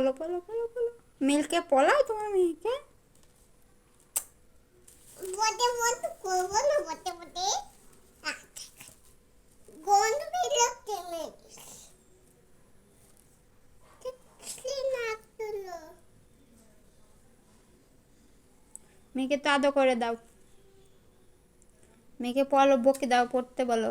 বলো বলো বলো বলো মিলকে পড়াও তোমার মেয়েকে? বটে বটে করব না বটে বটে গন্ধ বেরোচ্ছে মেয়েকে তো আদর করে দাও। মেয়েকে পড়ো বকে দাও পড়তে বলো।